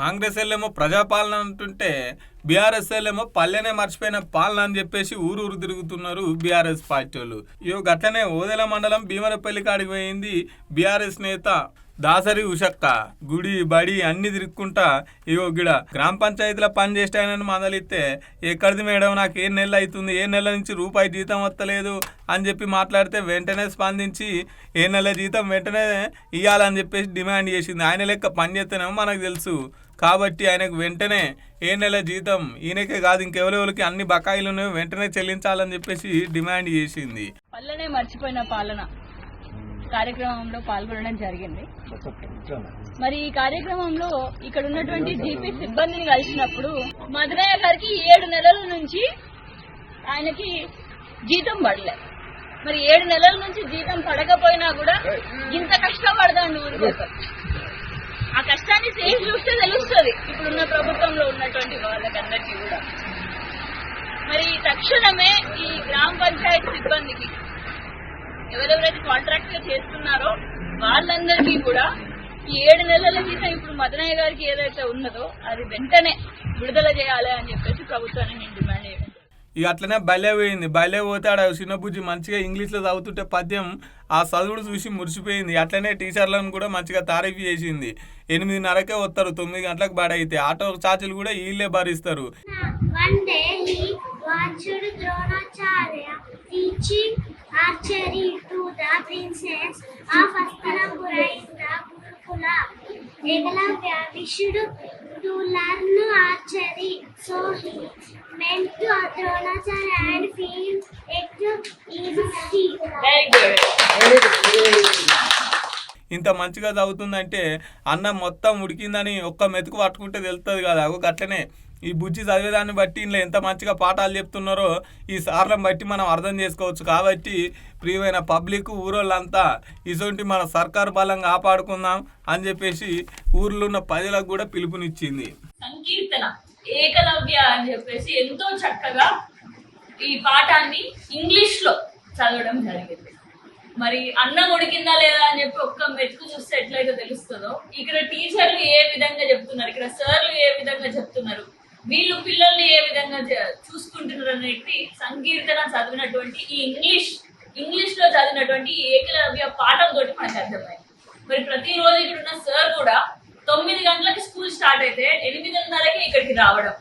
కాంగ్రెస్ వాళ్ళేమో ప్రజాపాలన అంటుంటే బీఆర్ఎస్ వాళ్ళేమో పల్లెనే మర్చిపోయిన పాలన అని చెప్పేసి ఊరు ఊరు తిరుగుతున్నారు బీఆర్ఎస్ పార్టీ వాళ్ళు ఇగో గట్లనే ఓదెల మండలం భీమరపల్లి కాడికి పోయింది బీఆర్ఎస్ నేత దాసరి ఉషక్క. గుడి బడి అన్ని తిరుక్కుంటా ఇగో గిడ గ్రామ పంచాయతీలో పని చేస్తానని మొదలెత్తే ఎక్కడిది మేడం? నాకు ఏ నెల అవుతుంది ఏ నెల నుంచి రూపాయి జీతం వస్తలేదు అని చెప్పి మాట్లాడితే వెంటనే స్పందించి ఏ నెల జీతం వెంటనే ఇవ్వాలని చెప్పేసి డిమాండ్ చేసింది. ఆయన లెక్క పని చేస్తేనేమో మనకు తెలుసు. కాబట్టి ఆయనకు వెంటనే ఏ నెల జీతం ఈయనకే కాదు ఇంకెవరెవరికి అన్ని బకాయిలు ఉన్నాయో వెంటనే చెల్లించాలని చెప్పేసి డిమాండ్ చేసింది. పల్లెనే మర్చిపోయిన పాలన. కార్యక్రమంలో పాల్గొనడం జరిగింది. మరి ఈ కార్యక్రమంలో ఇక్కడ ఉన్నటువంటి జీపీ సిబ్బందిని కలిసినప్పుడు మధురయ్య గారికి ఏడు నెలల నుంచి ఆయనకి జీతం పడలే. మరి ఏడు నెలల నుంచి జీతం పడకపోయినా కూడా ఇంత కష్టపడదాండి ఊరి కోసం ఆ కష్టాన్ని చూస్తే తెలుస్తుంది. ఇప్పుడున్న ప్రభుత్వంలో ఉన్నటువంటి వాళ్ళకందరికీ కూడా. మరి తక్షణమే ఈ గ్రామ పంచాయతీ సిబ్బందికి ఎవరెవరైతే కాంట్రాక్ట్గా చేస్తున్నారో వాళ్ళందరికీ కూడా ఈ ఏడు నెలల జీతం ఇప్పుడు మదనయ్య గారికి ఏదైతే ఉన్నదో అది వెంటనే విడుదల చేయాలి అని చెప్పేసి ప్రభుత్వాన్ని నేను డిమాండ్ ఇక అట్లనే బలే పోయింది. బలే పోతే ఆడ చిన్న బుజ్జి మంచిగా ఇంగ్లీష్లో చదువుతుంటే పద్యం ఆ చదువుడు చూసి మురిసిపోయింది. అట్లనే టీచర్లను కూడా మంచిగా తారీఫ్ చేసింది. ఎనిమిదిన్నరకే వస్తారు తొమ్మిది గంటలకు బడైతే. ఆటో చార్జీలు కూడా వీళ్ళే భరిస్తారు. One to learn archery, so he went to Dronacharya and filled it easy. Very good ఇంత మంచిగా చదువుతుందంటే అన్నం మొత్తం ఉడికిందని ఒక్క మెతుకు పట్టుకుంటే తెలుస్తుంది కదా ఒక అట్లనే ఈ బుజ్జి చదివేదాన్ని బట్టి ఇంట్లో ఎంత మంచిగా పాఠాలు చెప్తున్నారో ఈ సార్లను బట్టి మనం అర్థం చేసుకోవచ్చు. కాబట్టి ప్రియమైన పబ్లిక్ ఊరోళ్ళంతా ఇటువంటి మన సర్కారు బలం కాపాడుకుందాం అని చెప్పేసి ఊర్లో ఉన్న ప్రజలకు కూడా పిలుపునిచ్చింది. సంకీర్తన ఏకలవ్య అని చెప్పేసి ఎంతో చక్కగా ఈ పాఠాన్ని ఇంగ్లీష్లో చదవడం జరిగింది. మరి అన్నం ఉడికిందా లేదా అని చెప్పి ఒక్క మెతుకు చూస్తే ఎట్లయితే తెలుస్తుందో ఇక్కడ టీచర్లు ఏ విధంగా చెప్తున్నారు ఇక్కడ సార్లు ఏ విధంగా చెప్తున్నారు వీళ్ళు పిల్లల్ని ఏ విధంగా చూసుకుంటున్నారు అనేది సంకీర్తన చదివినటువంటి ఈ ఇంగ్లీష్ ఇంగ్లీష్లో చదివినటువంటి ఈ ఏకలవ్య పాఠం తోటి మనకు అర్థమైంది. మరి ప్రతిరోజు ఇక్కడ ఉన్న సార్ కూడా తొమ్మిది గంటలకి స్కూల్ స్టార్ట్ అయితే ఎనిమిదిన్నరకి ఇక్కడికి రావడం.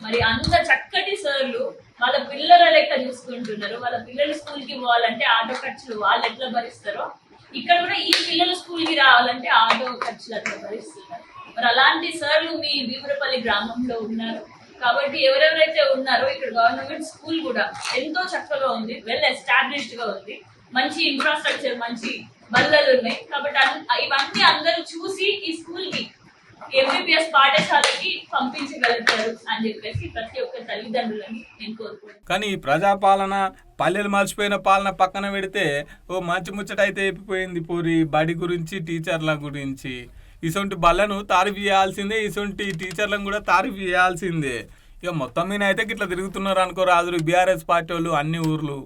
మరి అంత చక్కటి సార్లు వాళ్ళ పిల్లల లెక్క చూసుకుంటున్నారు? వాళ్ళ పిల్లలు స్కూల్కి పోవాలంటే ఆటో ఖర్చులు వాళ్ళు ఎట్లా భరిస్తారో? ఇక్కడ కూడా ఈ పిల్లలు స్కూల్కి రావాలంటే ఆటో ఖర్చులు అట్లా భరిస్తారు? మరి అలాంటి సార్లు మీ భీమరపల్లి గ్రామంలో ఉన్నారు. కాబట్టి ఎవరెవరైతే ఉన్నారో ఇక్కడ గవర్నమెంట్ స్కూల్ కూడా ఎంతో చక్కగా ఉంది వెల్ ఎస్టాబ్లిష్డ్గా ఉంది. మంచి ఇన్ఫ్రాస్ట్రక్చర్ మంచి బల్లలు ఉన్నాయి. కాబట్టి ఇవన్నీ అందరూ చూసి ఈ స్కూల్కి ఎంబీబీఎస్ పాఠశాలకి పంపించగలుగుతారు అని చెప్పేసి ప్రతి ఒక్క తల్లిదండ్రులని నేను కోరుకుంటాను కానీ ప్రజాపాలన పల్లెలు మర్చిపోయిన పాలన పక్కన పెడితే ఓ మంచి ముచ్చట అయితే అయిపోయింది పూరి బడి గురించి టీచర్ల గురించి. ఇసొంటి బళ్ళను తారీఫ్ చేయాల్సిందే ఇసొంటి టీచర్లను కూడా తారీఫ్ చేయాల్సిందే. ఇక మొత్తం మీద అయితే ఇట్లా తిరుగుతున్నారు అనుకో రాజులు బీఆర్ఎస్ పార్టీ వాళ్ళు అన్ని ఊర్లు.